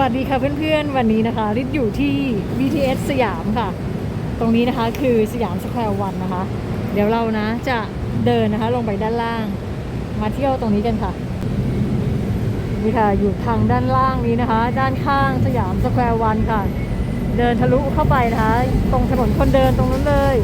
วัสดีค่ะเพื่อนๆ วันนี้นะคะริดอยู่ที่ BTS สยามค่ะ ตรงนี้นะคะคือสยามสแควร์วันนะคะ เดี๋ยวเรานะจะเดินนะคะลงไปด้านล่าง มาเที่ยวตรงนี้กันค่ะนี่ค่ะอยู่ทางด้านล่างนี้นะคะ ด้านข้างสยามสแควร์วันค่ะ เดินทะลุเข้าไปนะคะ ตรงถนนคนเดินตรงนั้นเลย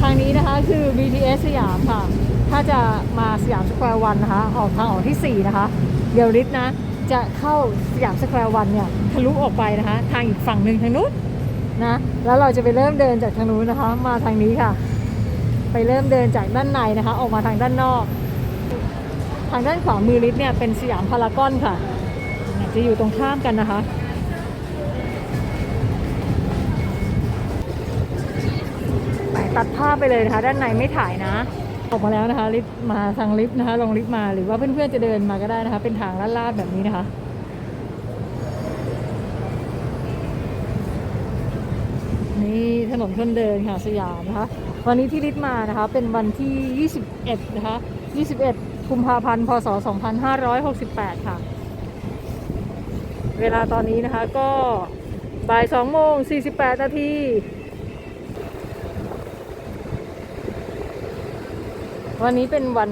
ทางนี้นะคะคือ BTS สยามค่ะ ถ้าจะมาสยามสแควร์วันนะคะ ออกทางออกที่ 4 นะคะ เดี๋ยวริดนะ จะเข้าสยามสแควร์วันเนี่ยทะลุออกไปนะคะ ทางอีกฝั่งหนึ่งทางนู้นนะแล้วเราจะไปเริ่มเดินจากทางนู้นนะคะ มาทางนี้ค่ะ ไปเริ่มเดินจากด้านในนะคะ ออกมาทางด้านนอก ทางด้านขวามือริดเนี่ยเป็นสยามพารากอนค่ะ จะอยู่ตรงข้ามกันนะคะไปตัดภาพไปเลยนะคะ ด้านในไม่ถ่ายนะ ออกมาแล้วนะคะลิฟต์มาทางลิฟต์นะคะลงลิฟต์มาหรือว่าเพื่อนๆจะเดินมาก็ได้นะคะ เป็นทางลาดๆแบบนี้นะคะนี่ถนนคนเดินค่ะสยามนะคะ วันนี้ที่ลิฟต์มานะคะ เป็นวันที่ 21 นะคะ 21 กุมภาพันธ์ พศ 2568 ค่ะ เวลาตอนนี้นะคะก็บ่าย2โมง48 นาที วันนี้เป็นวัน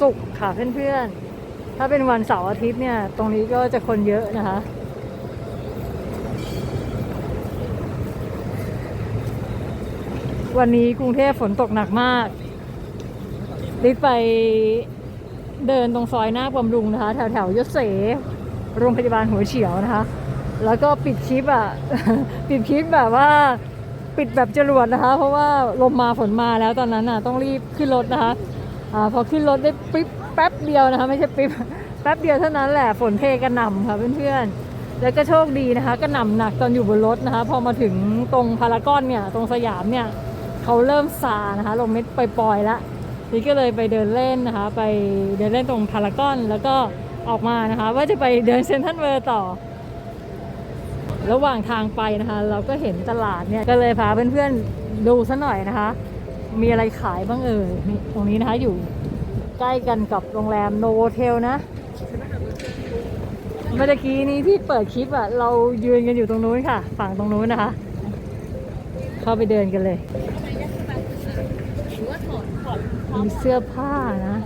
ศุกร์ค่ะเพื่อนๆ ถ้าเป็นวันเสาร์อาทิตย์เนี่ย ตรงนี้ก็จะคนเยอะนะคะ วันนี้กรุงเทพฝนตกหนักมากลิศไปเดินตรงซอยหน้าบำรุงนะคะ แถวแถวยศเสโรงพยาบาลหัวเฉียวนะคะ แล้วก็ปิดคลิปอะ ปิดคลิปแบบว่าปิดแบบจรวดนะคะ เพราะว่าลมมาฝนมาแล้วตอนนั้นน่ะต้องรีบขึ้นรถนะคะ อาพอขึ้นรถได้ปิ๊บแป๊บเดียวนะคะไม่ใช่ปิ๊บแป๊บเดียวเท่านั้นแหละฝนเทกระหน่ำค่ะเพื่อนๆแล้วก็โชคดีนะคะกระหน่ำหนักตอนอยู่บนรถนะคะ พอมาถึงตรงพารากอนเนี่ยตรงสยามเนี่ยเขาเริ่มซานะคะลงเม็ดปล่อยๆละนี่ก็เลยไปเดินเล่นนะคะ ไปเดินเล่นตรงพารากอนแล้วก็ออกมานะคะ ว่าจะไปเดินเซนทรัลเวิร์ต่อ ระหว่างทางไปนะคะ เราก็เห็นตลาดเนี่ยก็เลยพาเพื่อนๆดูซะหน่อยนะคะ มีอะไรขายบ้างเอ่ยตรงนี้นะคะอยู่ใกล้กันกับโรงแรมโนโวเทลนะ เมื่อกี้นี้ที่เปิดคลิปอะเรายืนกันอยู่ตรงนู้นค่ะ ฝั่งตรงนู้นนะคะ เข้าไปเดินกันเลยมีเสื้อผ้านะ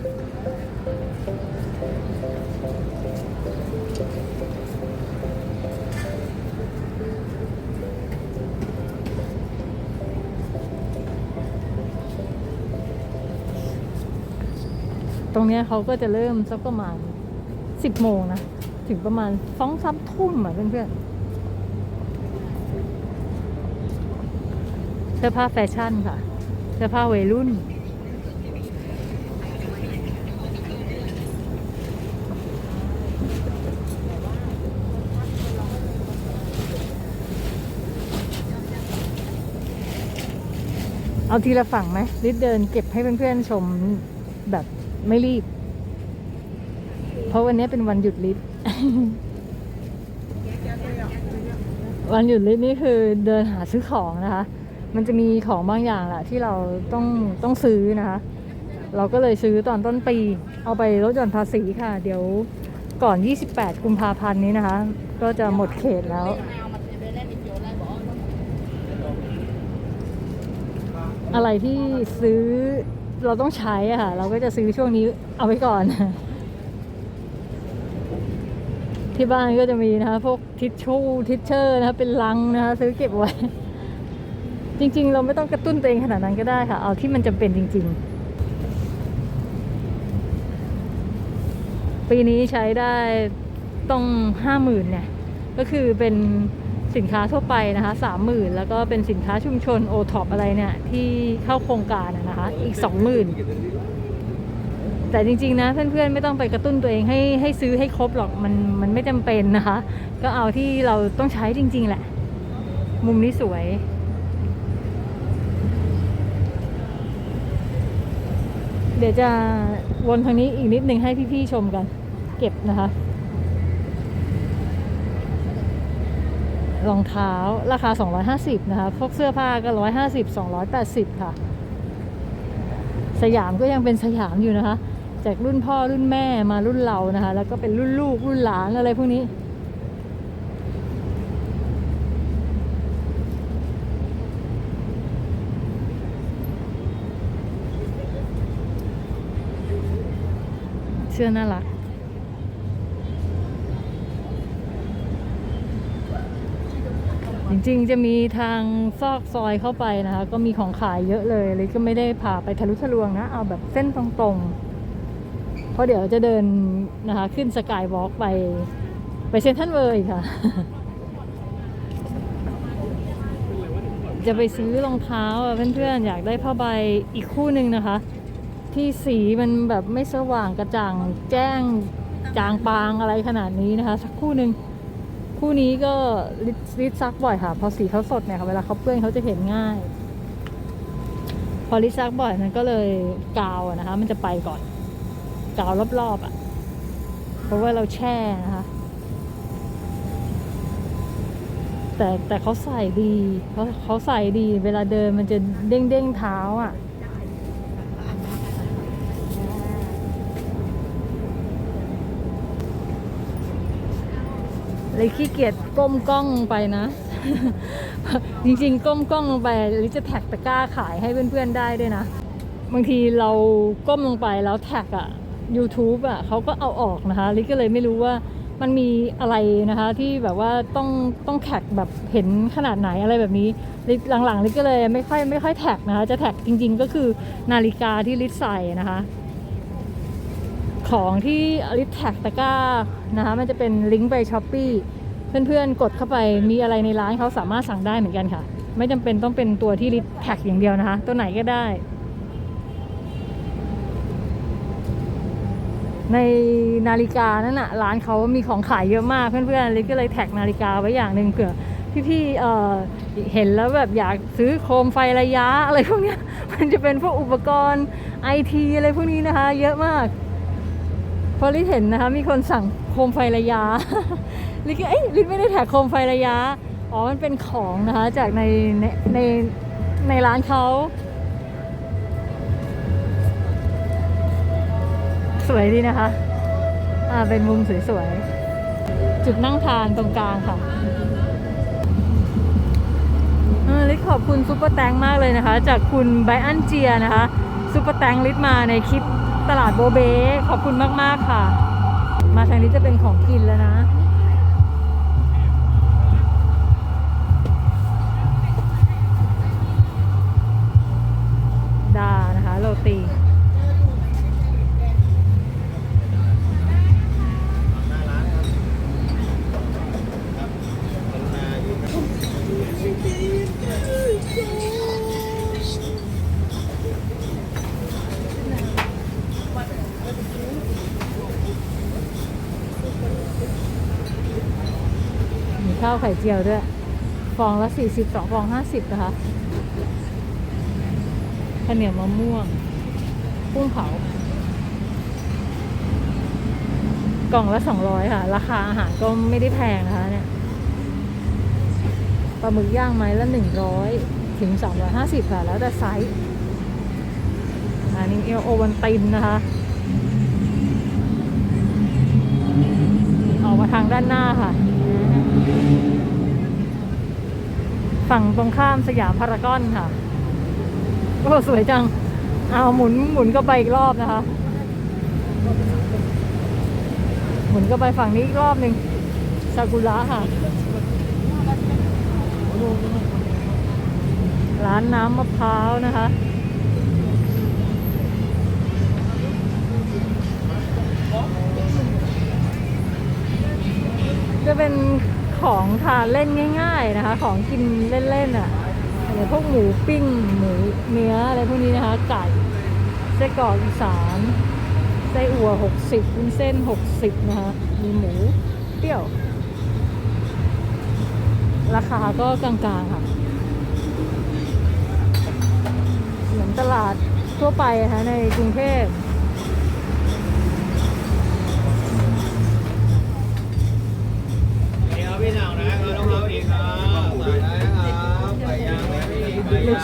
ตรงเนี้ยเขาก็จะเริ่มสักประมาณสิบโมงนะ ถึงประมาณสองสามทุ่มอะเพื่อนๆเสื้อผ้าแฟชั่นค่ะ เสื้อผ้าวัยรุ่นเอาทีละฝั่งไหมริดเดินเก็บให้เพื่อนๆชมแบบ ไม่รีบ เพราะวันนี้เป็นวันหยุดลิฟต์วันหยุดลิฟต์นี่คือเดินหาซื้อของนะคะ มันจะมีของบางอย่างแหละที่เราต้องต้องซื้อนะคะ เราก็เลยซื้อตอนต้นปี เอาไปลดหย่อนภาษีค่ะ เดี๋ยวก่อน 28 กุมภาพันธ์นี้นะคะ ก็จะหมดเขตแล้ว อะไรที่ซื้อ เราต้องใช้อะค่ะ เราก็จะซื้อช่วงนี้เอาไว้ก่อน ที่บ้านก็จะมีนะคะพวกทิชชู่ทิชเชอร์นะคะเป็นลังนะคะซื้อเก็บไว้ จริง ๆ เราไม่ต้องกระตุ้นตัวเองขนาดนั้นก็ได้ค่ะ เอาที่มันจำเป็นจริง ๆ ปีนี้ใช้ได้ต้องห้าหมื่นเนี่ย ก็คือเป็น สินค้าทั่วไปนะคะสามหมื่นแล้วก็เป็นสินค้าชุมชนโอท็อปอะไรเนี่ย ที่เข้าโครงการนะคะอีกสองหมื่นแต่จริงๆนะเพื่อนๆไม่ต้องไปกระตุ้นตัวเองให้ให้ซื้อให้ครบหรอกมันมันไม่จำเป็นนะคะ ก็เอาที่เราต้องใช้จริง ๆ แหละ มุมนี้สวยเดี๋ยวจะวนทางนี้อีกนิดนึงให้พี่ๆชมกัน เก็บนะคะ รองเท้าราคา 250 นะคะ พวกเสื้อผ้าก็ 150 280 ค่ะ สยามก็ยังเป็นสยามอยู่นะคะ จากรุ่นพ่อรุ่นแม่มารุ่นเรานะคะ แล้วก็เป็นรุ่นลูกรุ่นหลานอะไรพวกนี้ เสื้อน่ารัก จริงๆจะมีทางซอกซอยเข้าไปนะคะ ก็มีของขายเยอะเลยเลยก็ไม่ได้พาไปทะลุทะลวงนะ เอาแบบเส้นตรงๆ เพราะเดี๋ยวจะเดินนะคะ ขึ้นสกายวอล์กไป ไปเซนทรัลเวิร์อีกค่ะ จะไปซื้อรองเท้าเพื่อนๆ อยากได้ผ้าใบอีกคู่หนึ่งนะคะ ที่สีมันแบบไม่สว่างกระจ่างแจ้งจางปางอะไรขนาดนี้นะคะ สักคู่หนึ่ง คู่นี้ก็ริดริซักบ่อยค่ะพอสีเขาสดเนี่ยค่ะเวลาเขาเปื้อนเขาจะเห็นง่าย พอริดซักบ่อยมันก็เลยกาวนะคะ มันจะไปก่อน กาวรอบๆอะ เพราะว่าเราแช่นะคะ แต่แต่เขาใส่ดีเขาเขาใส่ดี เวลาเดินมันจะเด้งเด้งเท้าอะ เลยขี้เกียจก้มกล้องไปนะ จริงๆ ก้มกล้องลงไปลิจะแท็กตะกร้าขายให้เพื่อนๆได้ด้วยนะ บางทีเราก้มลงไปแล้วแท็กอะ YouTube อะเขาก็เอาออกนะคะลิก็เลยไม่รู้ว่ามันมีอะไรนะคะที่แบบว่าต้องต้องแท็กแบบเห็นขนาดไหนอะไรแบบนี้ลิหลังๆลิก็เลยไม่ค่อยไม่ค่อยแท็กนะคะจะแท็กจริง ๆ ก็คือนาฬิกาที่ลิใส่นะคะ ของที่ลิแท็กตะก้านะคะมันจะเป็นลิงก์ไปช้อปปีเพื่อนๆ กดเข้าไปมีอะไรในร้านเขาสามารถสั่งได้เหมือนกันค่ะ ไม่จำเป็นต้องเป็นตัวที่ลิแท็กอย่างเดียวนะคะ ตัวไหนก็ได้ ในนาฬิกานั่นน่ะร้านเขามีของขายเยอะมากเพื่อนๆลิก็เลยแท็กนาฬิกาไว้อย่างหนึ่งเผื่อพี่ๆเอ่อเห็นแล้วแบบอยากซื้อโคมไฟระยะอะไรพวกนี้มันจะเป็นพวกอุปกรณ์ไอทีอะไรพวกนี้นะคะ เยอะมาก พอลิเห็นนะคะมีคนสั่งโคมไฟระยะ ลิก็เอ้ยลิไม่ได้แท็กโคมไฟระยะ อ๋อมันเป็นของนะคะจากในในในในร้านเขาสวยดีนะคะ อ่าเป็นมุมสวยๆ จุดนั่งทานตรงกลางค่ะเออลิขอบคุณซุปเปอร์แตงมากเลยนะคะ จากคุณไบอันเจียนะคะซุปเปอร์แตงลิศมาในคลิป ตลาดโบเบ้ขอบคุณมาก ๆ ค่ะ มาทางนี้จะเป็นของกินแล้วนะดานะคะโรตีาวไข่เจียวด้วย ฟองละสี่สิบสองฟองห้าสิบนะคะข้าวเหนียวมะม่วงกุ้งเผากล่องละสองร้อยค่ะ ราคาอาหารก็ไม่ได้แพงนะคะเนี่ยปลาหมึกย่างไม้ละหนึ่งร้อยถึงสองร้อยห้าสิบค่ะ แล้วแต่ไซส์อันนี้เอลโอวันตินนะคะออกมาทางด้านหน้าค่ะ ฝั่งตรงข้ามสยามพารากอนค่ะ โอ้สวยจัง เอาหมุนหมุนก็ไปอีกรอบนะคะ หมุนก็ไปฝั่งนี้อีกรอบหนึ่งซากุระค่ะ ร้านน้ำมะพร้าวนะคะจะเป็น ของทานเล่นง่าย ๆนะคะ ของกินเล่นๆอะอย่างพวกหมูปิ้งหมูเนื้ออะไรพวกนี้นะคะ ไก่ไส้กรอกอีสานไส้อั่วหกสิบวุ้นเส้นหกสิบนะคะ มีหมูเปรี้ยว ราคาก็กลางๆค่ะ เหมือนตลาดทั่วไปนะคะในกรุงเทพ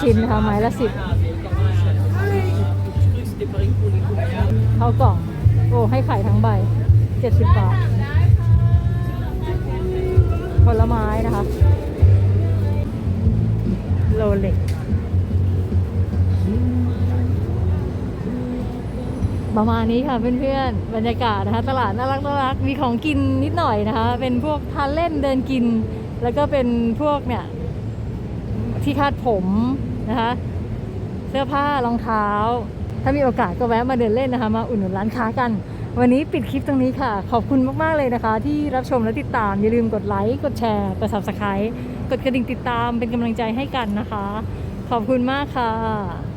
ชิ้นนะคะไม้ละสิบเข้ากล่อง โอ้ให้ไข่ทั้งใบเจ็ดสิบบาทผลไม้นะคะ โลเล็กประมาณนี้ค่ะเพื่อนๆ บรรยากาศนะคะตลาดน่ารักน่ารักมีของกินนิดหน่อยนะคะ เป็นพวกทานเล่นเดินกิน แล้วก็เป็นพวกเนี่ยที่คาดผม นะคะ เสื้อผ้ารองเท้า ถ้ามีโอกาสก็แวะมาเดินเล่นนะคะ มาอุดหนุนร้านค้ากัน วันนี้ปิดคลิปตรงนี้ค่ะ ขอบคุณมาก ๆ เลยนะคะ ที่รับชมและติดตาม อย่าลืมกดไลค์ กดแชร์ กด subscribe กดกระดิ่งติดตามเป็นกำลังใจให้กันนะคะ ขอบคุณมากค่ะ